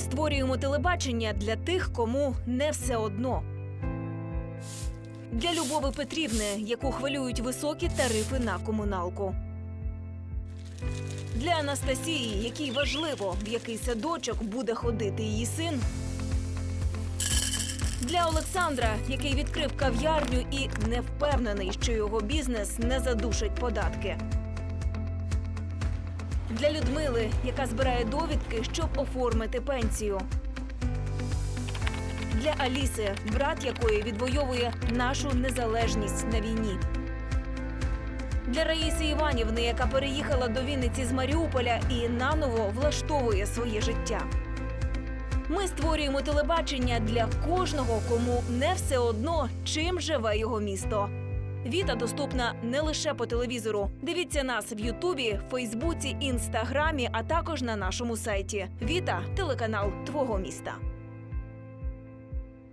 Створюємо телебачення для тих, кому не все одно. Для Любови Петрівни, яку хвилюють високі тарифи на комуналку. Для Анастасії, якій важливо, в який садочок буде ходити її син. Для Олександра, який відкрив кав'ярню і не впевнений, що його бізнес не задушить податки. Для Людмили, яка збирає довідки, щоб оформити пенсію. Для Аліси, брат якої відвоює нашу незалежність на війні. Для Раїси Іванівни, яка переїхала до Вінниці з Маріуполя і наново влаштовує своє життя. Ми створюємо телебачення для кожного, кому не все одно, чим живе його місто. Віта доступна не лише по телевізору. Дивіться нас в Ютубі, Фейсбуці, Інстаграмі, а також на нашому сайті. Віта телеканал твого міста.